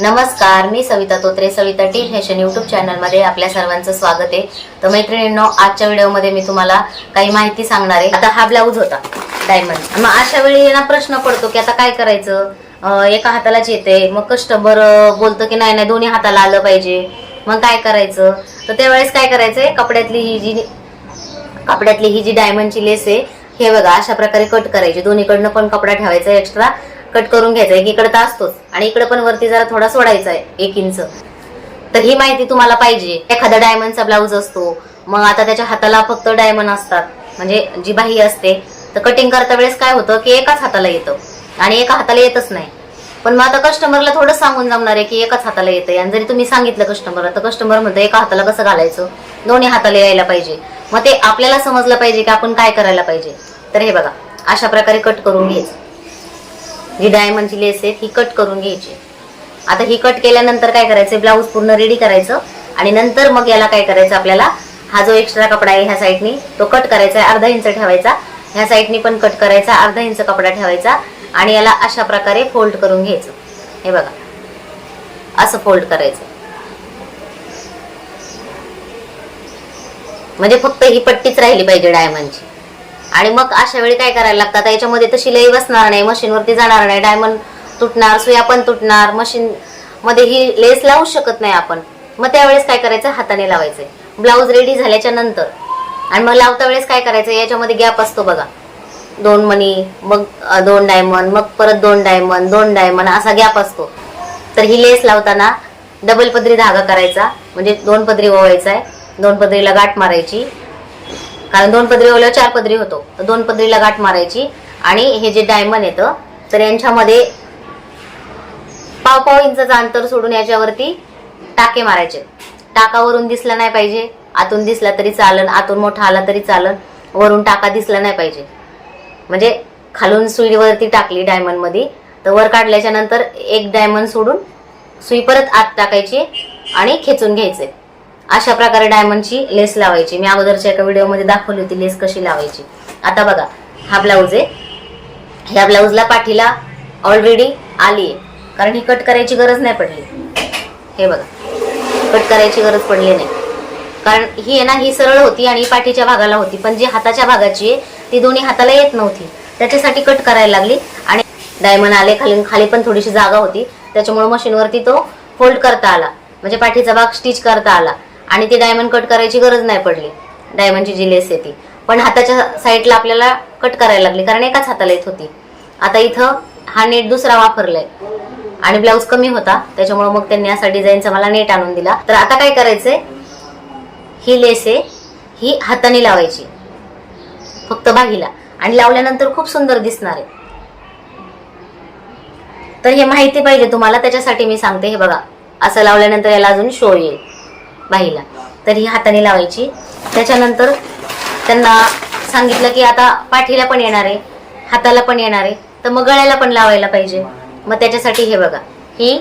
नमस्कार मी Savita Totre Savita T fashion YouTube चॅनलमध्ये आपल्या सर्वांचं स्वागत आहे. तर मैत्रिणींनो आजच्या व्हिडिओमध्ये मी तुम्हाला काही माहिती सांगणार आहे. आता हा ब्लाऊज होता डायमंड मग अशा वेळी ना प्रश्न पडतो की आता काय करायचं? एका हातालाच येते मग कस्टमर बोलतो की नाही नाही दोन्ही हाताला आलं पाहिजे. मग काय करायचं? तर त्यावेळेस काय करायचंय? कपड्यातली ही जी कपड्यातली ही जी डायमंडची लेस आहे हे बघा अशा प्रकारे कट करायची. दोन्हीकडनं पण कपडा ठेवायचा एक्स्ट्रा कट करून घ्यायचा एकीकडे तर असतोच. आणि इकडे पण वरती जरा थोडा सोडायचा आहे एक इंच. तर ही माहिती तुम्हाला पाहिजे. एखादा डायमंडचा ब्लाऊज असतो. मग आता त्याच्या हाताला फक्त डायमंड असतात. म्हणजे जी बाही असते तर कटिंग करता वेळेस काय होतं की एकाच हाताला येतं. आणि एका हाताला येतच नाही. पण मग आता कस्टमरला थोडं सांगून जमणार आहे की एकाच हाताला येतं आणि जरी तुम्ही सांगितलं कस्टमरला तर कस्टमर म्हणतं एका हाताला कसं घालायचं? दोन्ही हाताला यायला पाहिजे. मग ते आपल्याला समजलं पाहिजे की आपण काय करायला पाहिजे. तर हे बघा अशा प्रकारे कट करून घ्यायचं. जी डायमंडची लेस आहे ही कट करून घ्यायची. आता ही कट केल्यानंतर काय करायचं? ब्लाऊज पूर्ण रेडी करायचं आणि नंतर मग याला काय करायचं आपल्याला? हा जो एक्स्ट्रा कपडा आहे ह्या साईडनी तो कट करायचा आहे अर्धा इंच ठेवायचा. ह्या साईडनी पण कट करायचा अर्धा इंच कपडा ठेवायचा आणि याला अशा प्रकारे फोल्ड करून घ्यायचं. हे बघा. असं फोल्ड करायचं. म्हणजे फक्त ही पट्टीच राहिली पाहिजे डायमंडची आणि मग अशा वेळी काय करायला लागतात आता याच्यामध्ये तशी लई बसणार नाही मशीनवरती जाणार नाही डायमंड तुटणार सुया पण तुटणार मशीन मध्ये ही लेस लावू शकत नाही आपण. मग त्यावेळेस काय करायचं? हाताने लावायचं. ब्लाऊज रेडी झाल्याच्यानंतर. आणि मग लावता वेळेस काय करायचं? याच्यामध्ये गॅप असतो बघा. दोन मणी मग दोन डायमंड मग परत दोन डायमंड दोन डायमंड असा गॅप असतो. तर ही लेस लावताना डबल पदरी धागा करायचा. म्हणजे दोन पदरी ओवायचा आहे. दोन पदरीला गाठ मारायची. कारण दोन पदरी ओल्यावर चार पदरी होतो. तर दोन पदरीला गाठ मारायची. आणि हे जे डायमंड येतं तर यांच्यामध्ये पाव पाव इंचाचं अंतर सोडून याच्यावरती टाके मारायचे. टाकावरून दिसला नाही पाहिजे. आतून दिसला तरी चालन. आतून मोठा आला तरी चालन. वरून टाका दिसला नाही पाहिजे. म्हणजे खालून सुईवरती टाकली डायमंडमध्ये तर वर काढल्याच्या नंतर एक डायमंड सोडून सुई परत आत टाकायची आणि खेचून घ्यायचे. अशा प्रकारे डायमंडची लेस लावायची. मी अगोदरच्या एका व्हिडिओमध्ये दाखवली होती लेस कशी लावायची. आता बघा हा ब्लाऊज आहे. ह्या ब्लाऊजला पाठीला ऑलरेडी आली आहे. कारण ही कट करायची गरज नाही पडली. हे बघा कट करायची गरज पडली नाही. कारण ही आहे ना ही सरळ होती आणि पाठीच्या भागाला होती. पण जी हाताच्या भागाची आहे ती दोन्ही हाताला येत नव्हती. त्याच्यासाठी कट करायला लागली. आणि डायमंड आले खाली खाली पण थोडीशी जागा होती. त्याच्यामुळे मशीनवरती तो फोल्ड करता आला. म्हणजे पाठीचा भाग स्टिच करता आला. आणि ती डायमंड कट करायची गरज नाही पडली. डायमंडची जी लेस आहे ती. पण हाताच्या साईडला आपल्याला कट करायला लागली कारण एकाच हाताला येत होती. आता इथं हा नेट दुसरा वापरलाय. आणि ब्लाऊज कमी होता त्याच्यामुळे मग त्यांनी असा डिझाईनचा मला नेट आणून दिला. तर आता काय करायचंय? ही लेस आहे ही हाताने लावायची. फक्त बाहीला. आणि लावल्यानंतर खूप सुंदर दिसणार आहे. तर हे माहिती पाहिजे तुम्हाला त्याच्यासाठी मी सांगते हे बघा. असं लावल्यानंतर याला अजून शो येईल. बाईला तर ही हाताने लावायची. त्याच्यानंतर त्यांना सांगितलं की आता पाठीला पण येणार आहे हाताला पण येणार आहे तर मग गळ्याला पण लावायला पाहिजे. मग त्याच्यासाठी हे बघा ही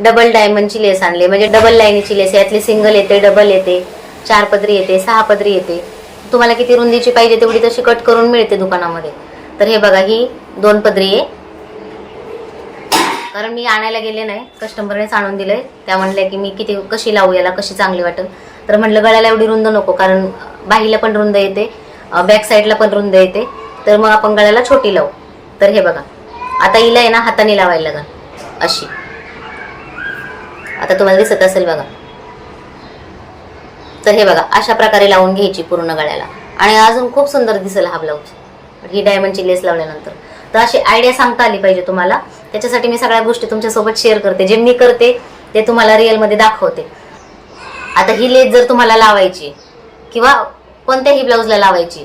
डबल डायमंडची लेस आणली. म्हणजे डबल लाईनीची लेस यातली सिंगल येते डबल येते चार पदरी येते सहा पदरी येते. तुम्हाला किती रुंदीची पाहिजे तेवढी तशी कट करून मिळते दुकानामध्ये. तर हे बघा ही दोन पदरी आहे. कारण मी आणायला गेले नाही. कस्टमरनेच आणून दिले त्या म्हणल्या की मी किती कशी लावू याला कशी चांगली वाटेल. तर म्हटलं गळ्याला एवढी रुंद नको कारण बाहीला पण रुंद येते बॅक साईडला पण रुंद येते. तर मग आपण गळ्याला छोटी लावू. तर हे बघा. आता हिला आहे ना हाताने लावायला लागा अशी. आता तुम्हाला दिसत असेल बघा. तर हे बघा अशा प्रकारे लावून घ्यायची पूर्ण गळ्याला. आणि अजून खूप सुंदर दिसेल हा ब्लाऊज ही डायमंडची लेस लावल्यानंतर. तर अशी आयडिया सांगता आली पाहिजे तुम्हाला. त्याच्यासाठी मी सगळ्या गोष्टी तुमच्यासोबत शेअर करते. जे मी करते ते तुम्हाला रिअलमध्ये दाखवते. आता ही लेस जर तुम्हाला लावायची किंवा कोणत्याही ब्लाऊजला लावायची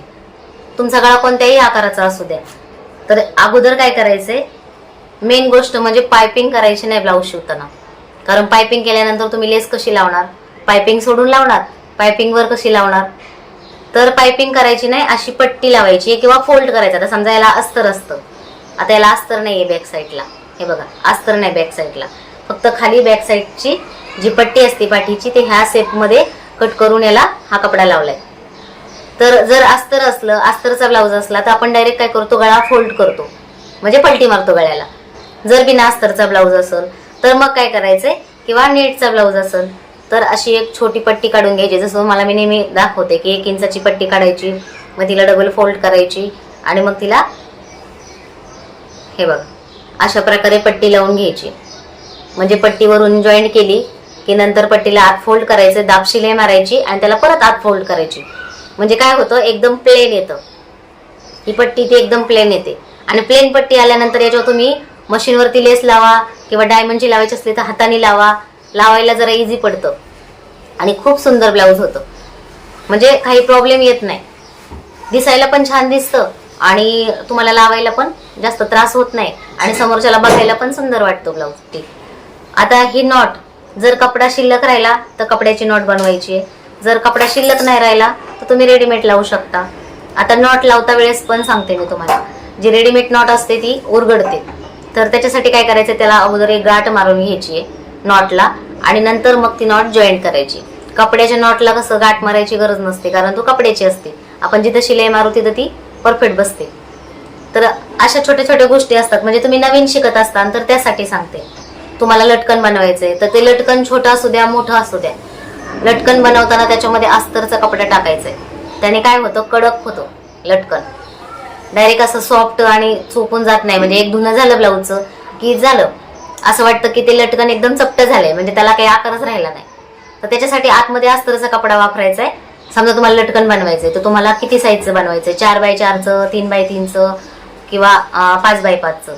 तुमचा गळा कोणत्याही आकाराचा असू द्या. तर अगोदर काय करायचंय? मेन गोष्ट म्हणजे पायपिंग करायची नाही ब्लाऊज शिवताना. कारण पायपिंग केल्यानंतर तुम्ही लेस कशी लावणार? पायपिंग सोडून लावणार? पायपिंगवर कशी लावणार? तर पायपिंग करायची नाही अशी पट्टी लावायची किंवा फोल्ड करायचं. आता समजा याला अस्तर असतं. आता याला अस्तर नाही आहे बॅक साईडला हे बघा अस्तर नाही बॅक साईडला फक्त खाली बॅक साईडची जी पट्टी असते पाठीची ते ह्या सेपमध्ये कट करून याला हा कपडा लावलाय. तर जर अस्तर असलं अस्तरचा ब्लाऊज असला तर आपण डायरेक्ट काय करतो? गळा फोल्ड करतो. म्हणजे पलटी मारतो गळ्याला. जर बिना अस्तरचा ब्लाऊज असेल तर मग काय करायचंय? किंवा नेटचा ब्लाऊज असेल तर अशी एक छोटी पट्टी काढून घ्यायची. जसं मला मी नेहमी दाखवते की एक इंचाची पट्टी काढायची मग तिला डबल फोल्ड करायची आणि मग तिला हे बघ अशा प्रकारे पट्टी लावून घ्यायची. म्हणजे पट्टीवरून जॉईंट केली की नंतर पट्टीला आत फोल्ड करायचं दाब शिलाई मारायची आणि त्याला परत आत फोल्ड करायची. म्हणजे काय होतं एकदम प्लेन येतं. ही पट्टी ती एकदम प्लेन येते. आणि प्लेन पट्टी आल्यानंतर याच्यावर तुम्ही मशीनवरती लेस लावा किंवा डायमंडची लावायची असली तर हाताने लावा. लावायला जरा इझी पडतं. आणि खूप सुंदर ब्लाऊज होतं. म्हणजे काही प्रॉब्लेम येत नाही. दिसायला पण छान दिसतं. आणि तुम्हाला लावायला पण जास्त त्रास होत नाही. आणि समोरच्याला बघायला पण सुंदर वाटतो ब्लाऊज ती. आता ही नॉट जर कपडा शिल्लक राहिला तर कपड्याची नॉट बनवायची आहे. जर कपडा शिल्लक नाही राहिला तर तुम्ही रेडीमेड लावू शकता. आता नॉट लावता वेळेस पण सांगते मी तुम्हाला. जी रेडीमेड नॉट असते ती उरगडते. तर त्याच्यासाठी काय करायचं त्याला अगोदर एक गाठ मारून घ्यायची आहे नॉटला आणि नंतर मग ती नॉट जॉईंट करायची. कपड्याच्या नॉटला कसं गाठ मारायची गरज नसते कारण तो कपड्याची असते. आपण जिथं शिलाई मारू तिथं ती परफेक्ट बसते. तर अशा छोट्या छोट्या गोष्टी असतात. म्हणजे तुम्ही नवीन शिकत असताल तर त्यासाठी सांगते. तुम्हाला लटकन बनवायचंय. तर ते लटकन छोटं असू द्या मोठं असू द्या. लटकन बनवताना त्याच्यामध्ये अस्तरचा कपडा टाकायचा आहे त्याने काय होतं? कडक होतं लटकन. डायरेक्ट असं सॉफ्ट आणि चोपून जात नाही. म्हणजे एक धुणं झालं ब्लाऊजचं की झालं. असं वाटतं की ते लटकन एकदम चपट झालंय. म्हणजे त्याला काही आकारच राहिला नाही. तर त्याच्यासाठी आतमध्ये अस्तरचा कपडा वापरायचा आहे समजा तुम्हाला लटकन बनवायचंय तर तुम्हाला किती साईजचं बनवायचंय? चार बाय चारचं तीन बाय तीनचं किंवा पाच बाय पाचचं?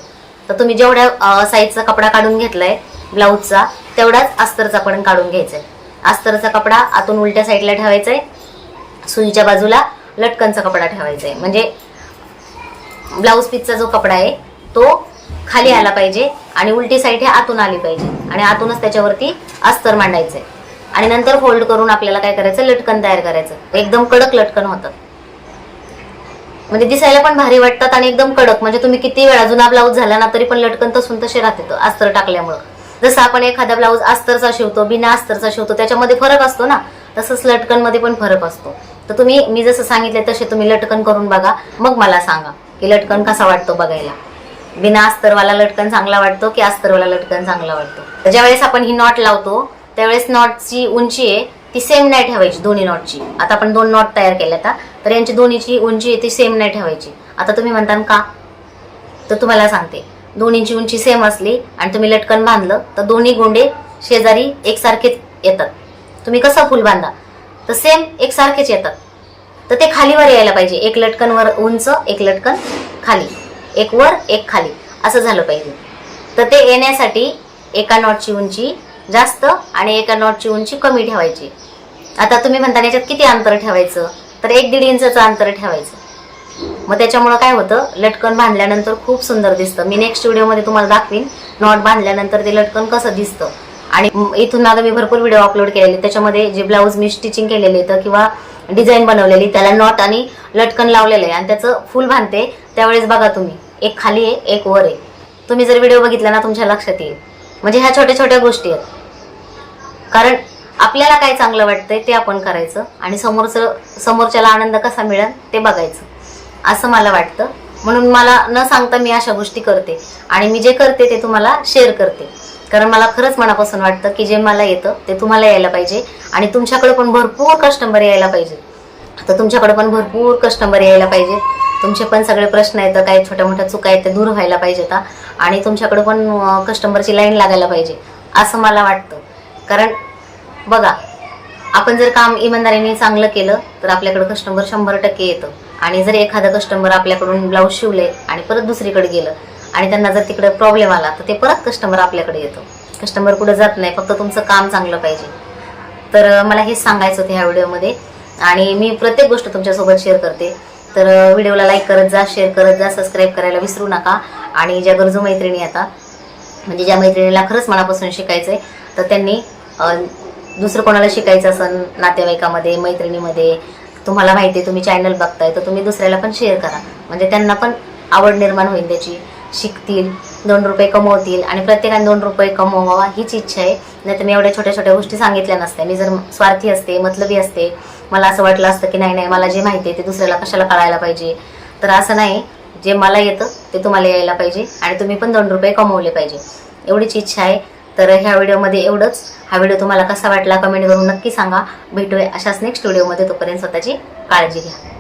तर तुम्ही जेवढ्या साईजचा कपडा काढून घेतलाय ब्लाऊजचा तेवढाच अस्तरचा पण काढून घ्यायचा आहे अस्तरचा कपडा आतून उलट्या साईडला ठेवायचा आहे सुईच्या बाजूला लटकनचा कपडा ठेवायचा आहे म्हणजे ब्लाऊज पीसचा जो कपडा आहे तो खाली आला पाहिजे आणि उलटी साईड हे आतून आली पाहिजे. आणि आतूनच त्याच्यावरती अस्तर मांडायचं आहे आणि नंतर फोल्ड करून आपल्याला काय करायचं? लटकन तयार करायचं. एकदम कडक लटकन होतं. म्हणजे दिसायला पण भारी वाटतात आणि एकदम कडक. म्हणजे तुम्ही किती वेळा जुना ब्लाऊज झाला ना तरी पण लटकन तसून तसे राहते अस्तर टाकल्यामुळं. जसं आपण एखादा ब्लाऊज अस्तरचा शिवतो बिना अस्तरचा शिवतो त्याच्यामध्ये फरक असतो ना तसंच लटकनमध्ये पण फरक असतो. तर तुम्ही मी जसं सांगितलं तसे तुम्ही लटकन करून बघा. मग मला सांगा की लटकन कसा वाटतो बघायला. बिना अस्तरवाला लटकन चांगला वाटतो की अस्तरवाला लटकन चांगला वाटतो? ज्यावेळेस आपण ही नॉट लावतो त्यावेळेस नॉटची उंची आहे ती सेम नाही ठेवायची दोन्ही नॉटची आता आपण दोन नॉट तयार केल्या आता तर यांची दोन्हीची उंची आहे ती सेम नाही ठेवायची. आता तुम्ही म्हणता का? तर तुम्हाला सांगते. दोन्हीची उंची सेम असली आणि तुम्ही लटकन बांधलं तर दोन्ही गोंडे शेजारी एकसारखेच येतात. तुम्ही कसं फुल बांधा? तर सेम एकसारखेच येतात. तर ते खालीवर यायला पाहिजे. एक लटकन वर उंच एक लटकन खाली. एक वर एक खाली. असं झालं पाहिजे. तर ते येण्यासाठी एका नॉटची उंची जास्त आणि एका नॉटची उंची कमी ठेवायची. आता तुम्ही म्हणता याच्यात किती अंतर ठेवायचं? तर एक दीड इंचचं अंतर ठेवायचं. मग त्याच्यामुळं काय होतं? लटकन बांधल्यानंतर खूप सुंदर दिसतं. मी नेक्स्ट व्हिडिओमध्ये तुम्हाला दाखवीन नॉट बांधल्यानंतर ते लटकन कसं दिसतं. आणि इथून मागं मी भरपूर व्हिडिओ अपलोड केलेले. त्याच्यामध्ये जे ब्लाऊज मी स्टिचिंग केलेले तर किंवा डिझाईन बनवलेली त्याला नॉट आणि लटकन लावलेलं आहे. आणि त्याचं फुल बांधते. त्यावेळेस बघा तुम्ही. एक खाली आहे एक वर आहे. तुम्ही जर व्हिडिओ बघितला ना तुमच्या लक्षात येईल. म्हणजे ह्या छोट्या छोट्या गोष्टी आहेत. कारण आपल्याला काय चांगलं वाटतंय ते आपण करायचं आणि समोरचं समोरच्याला आनंद कसा मिळेल ते बघायचं. असं मला वाटतं. म्हणून मला न सांगता मी अशा गोष्टी करते आणि मी जे करते ते तुम्हाला शेअर करते. कारण मला खरंच मनापासून वाटतं की जे मला येतं ते तुम्हाला यायला पाहिजे आणि तुमच्याकडे पण भरपूर कस्टमर यायला पाहिजे. तर तुमच्याकडे पण भरपूर कस्टमर यायला पाहिजे. तुमचे पण सगळे प्रश्न आहेत काही छोट्या मोठ्या चुका आहेत त्या दूर व्हायला पाहिजेत. आणि तुमच्याकडे पण कस्टमरची लाईन लागायला पाहिजे. असं मला वाटतं. कारण बघा आपण जर काम इमानदारीने चांगलं केलं तर आपल्याकडं कस्टमर शंभर टक्के येतं. आणि जर एखादं कस्टमर आपल्याकडून ब्लाऊज शिवले आणि परत दुसरीकडे गेलं आणि त्यांना जर तिकडे प्रॉब्लेम आला तर ते परत कस्टमर आपल्याकडे येतो. कस्टमर कुठं जात नाही फक्त तुमचं काम चांगलं पाहिजे. तर मला हेच सांगायचं होतं ह्या व्हिडिओमध्ये. आणि मी प्रत्येक गोष्ट तुमच्यासोबत शेअर करते. तर व्हिडिओला लाईक करत जा शेअर करत जा सबस्क्राईब करायला विसरू नका. आणि ज्या गरजू मैत्रिणी आता म्हणजे ज्या मैत्रिणीला खरंच मनापासून शिकायचं आहे तर त्यांनी दुसरं कोणाला शिकायचं असेल नातेवाईकामध्ये मैत्रिणीमध्ये तुम्हाला माहिती आहे तुम्ही चॅनल बघताय तर तुम्ही दुसऱ्याला पण शेअर करा. म्हणजे त्यांना पण आवड निर्माण होईल त्याची. शिकतील दोन रुपये कमवतील आणि प्रत्येकाने दोन रुपये कमवावा हीच इच्छा आहे. नाही तर मी एवढ्या छोट्या छोट्या गोष्टी सांगितल्या नसत्या. मी जर स्वार्थी असते मतलबी असते मला असं वाटलं असतं की नाही नाही मला जे माहिती आहे ते दुसऱ्याला कशाला कळायला पाहिजे? तर असं नाही. जे मला येतं ते तुम्हाला यायला पाहिजे आणि तुम्ही पण दोन रुपये कमवले पाहिजे. एवढीच इच्छा आहे. तर ह्या व्हिडिओमध्ये एवढंच. हा व्हिडिओ तुम्हाला कसा वाटला कमेंट करून नक्की सांगा. भेटूया अशाच नेक्स्ट व्हिडिओमध्ये तोपर्यंत स्वतःची काळजी घ्या.